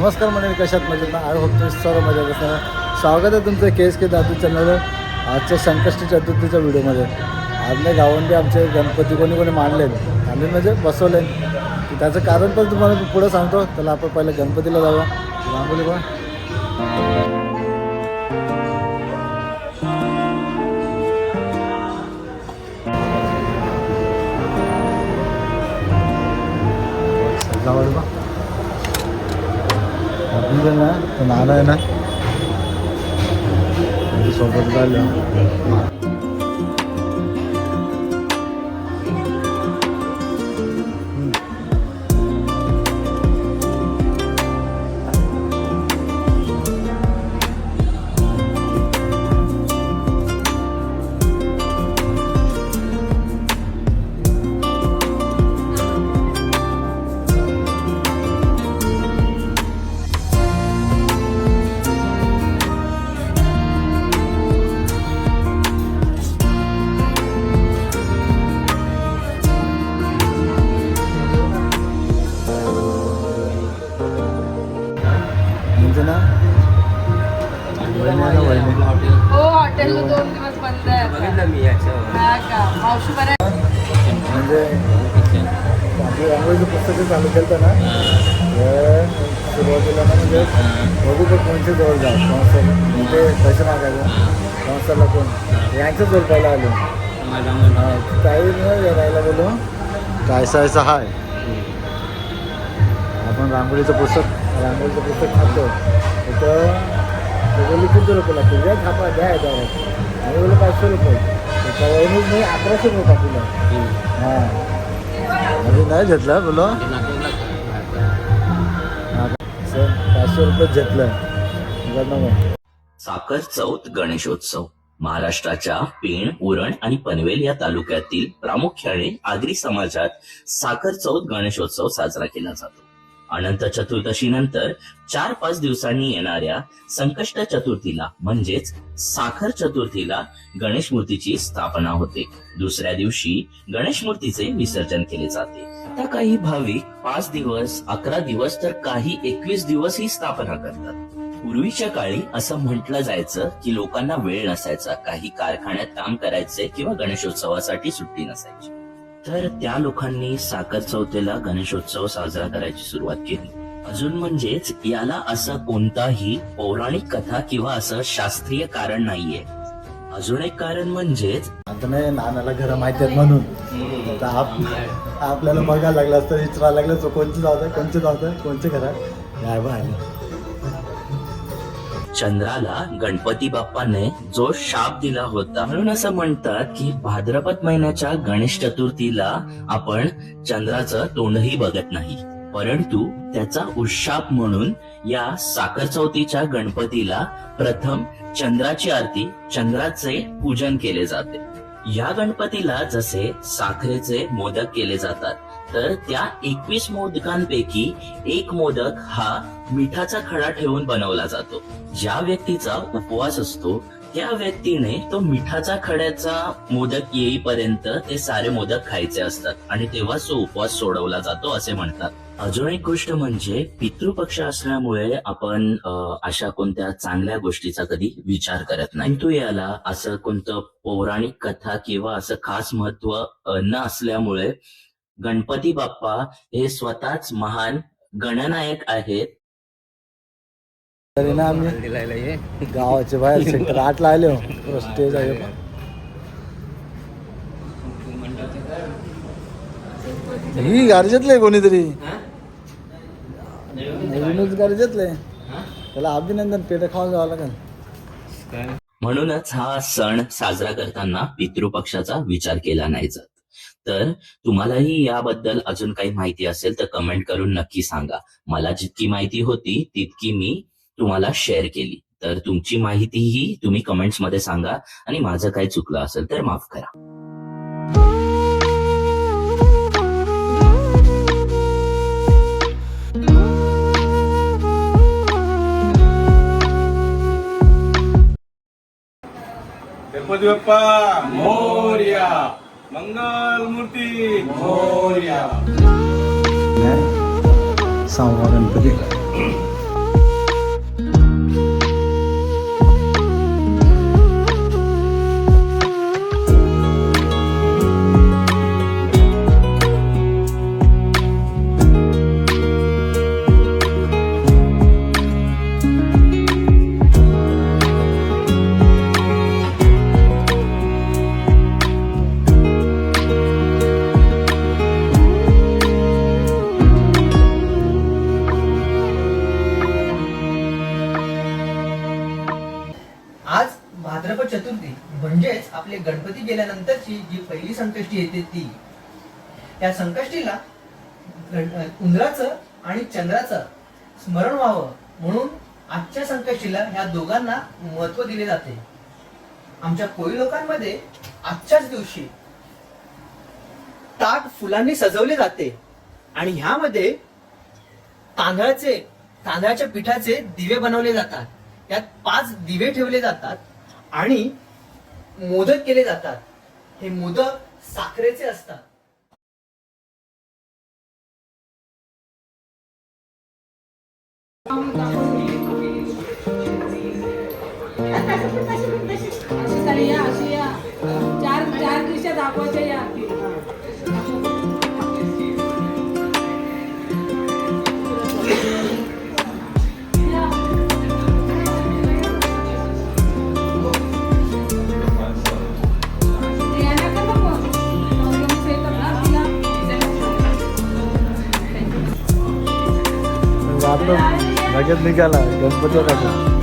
नमस्कार मंडळी कशात मजेत ना? आय होप तुम्ही सर्व मजेत असणार स्वागत आहे तुमचं के के दादू चॅनलवर आजच्या संकष्टी चतुर्थीच्या व्हिडिओमध्ये. आज नाही गावंडी आमचे गणपती कोणी कोणी मांडले आम्ही म्हणजे बसवले त्याचं कारण पण तुम्हाला पुढं सांगतो. त्याला आपण पहिलं गणपतीला जाऊया. रांगोली पण सजावट बा. आपण ना? तो नाना आहे ना? सोबत झालं म्हणजे ना हो हॉटेल दोन दिवस बंद आहे. आता. हा का? मावशी बरं आहे? म्हणजे आपली रांगोळीचं पुस्तक चालू केलं ना तर सुरुवातीला ना म्हणजे बघू कोणच्या जवळ जा म्हणजे पैसे मागायचं? कॉन्सरला कोण? यांच्याच जवळ पहिला आलो. काही नाही राहायला बोलू काय सायचं हाय? आपण रांगोळीचं पुस्तक रांगोळीचं पुस्तक खातो. तर ते बोलले किती रुपये लागतील? द्या डायरेक्ट आणि बोललं पाचशे रुपये. मी अकराशे रुपये टाकलं. हां. म्हणजे नाही घेतलं बोलो. सर पाचशे रुपये घेतलं. साखर चौथ गणेशोत्सव. महाराष्ट्राच्या पेण उरण आणि पनवेल या तालुक्यातील प्रामुख्याने आगरी समाजात साखर चौथ गणेशोत्सव साजरा केला जातो. अनंत चतुर्दशीनंतर चार पाच दिवसांनी येणाऱ्या संकष्ट चतुर्थीला म्हणजेच साखर चतुर्थीला गणेश मूर्तीची स्थापना होते. दुसऱ्या दिवशी गणेश मूर्तीचे विसर्जन केले जाते. तर काही भाविक पाच दिवस अकरा दिवस तर काही एकवीस दिवस ही स्थापना करतात. पूर्वीच्या काळी असं म्हटलं जायचं की लोकांना वेळ नसायचा. काही कारखान्यात काम करायचे किंवा गणेशोत्सवासाठी सुट्टी नसायची. तर त्या लोकांनी साखर चौथीला गणेशोत्सव साजरा करायची सुरुवात केली. अजून म्हणजेच याला असं कोणताही पौराणिक कथा किंवा असं शास्त्रीय कारण नाहीये. अजून एक कारण म्हणजेच आता नाही नानाला घर माहिती आहेत म्हणून. आप आपल्याला बघायला लागला असतं विचारायला लागलं कोणचं जाऊ कोणचं जाऊ कोणचं कोणचे घरात? काय चंद्राला गणपती बाप्पाने जो शाप दिला होता. म्हणून असं म्हणतात की भाद्रपद महिन्याच्या गणेश चतुर्थीला आपण चंद्राचं तोंडही बघत नाही. परंतु त्याचा उशाप म्हणून या साखर चौथीच्या गणपतीला प्रथम चंद्राची आरती चंद्राचे पूजन केले जाते. या गणपतीला जसे साखरेचे मोदक केले जातात तर त्या एकवीस मोदकांपैकी एक मोदक हा मिठाचा खडा ठेवून बनवला जातो. ज्या व्यक्तीचा उपवास असतो त्या व्यक्तीने तो मिठाचा खड्याचा मोदक येईपर्यंत ते सारे मोदक खायचे असतात आणि तेव्हा तो उपवास सोडवला जातो असे म्हणतात. अजून एक गोष्ट म्हणजे पितृपक्ष असल्यामुळे आपण अशा कोणत्या चांगल्या गोष्टीचा कधी विचार करत नाही. तू याला असं कोणतं पौराणिक कथा किंवा असं खास महत्त्व न असल्यामुळे गणपती बाप्पा हे स्वतःच महान गणनायक आहेत. तरी ना आम्ही गावाच्या बाहेर सेक्टर आठला आले. हो स्टेज आहे. ही गरजेतले कोणीतरी. नवीनच गरजेतले त्याला अभिनंदन पेट खाऊन जावं लागेल. म्हणूनच हा सण साजरा करताना पितृपक्षाचा विचार केला नाही जात. तर तुम्हालाही याबद्दल अजून काही माहिती असेल तर कमेंट करून नक्की सांगा. मला जितकी माहिती होती तितकी मी तुम्हाला शेअर केली. तर तुमची माहितीही तुम्ही कमेंट्समध्ये सांगा आणि माझं काय चुकलं असेल तर माफ करा. गणपती बाप्पा मोर्या! मंगल मूर्ती. हो, मोर्या सहावा गणपती म्हणजेच आपले गणपती गेल्यानंतरची जी पहिली संकष्टी येते ती या संकष्टीला उंदराचं आणि चंद्राचं स्मरण व्हावं म्हणून आजच्या संकष्टीला ह्या दोघांना महत्त्व दिले जाते. आमच्या कोळी लोकांमध्ये आजच्याच दिवशी ताट फुलांनी सजवले जाते आणि ह्यामध्ये तांदळाचे तांदळाच्या पिठाचे दिवे बनवले जातात. त्यात पाच दिवे ठेवले जातात आणि मोदक केले जातात. हे मोदक साखरेचे असतात. अशी या अशी या. चार चार दिशा दाखवायच्या या. लगेच निघाला. गणपती बघायचा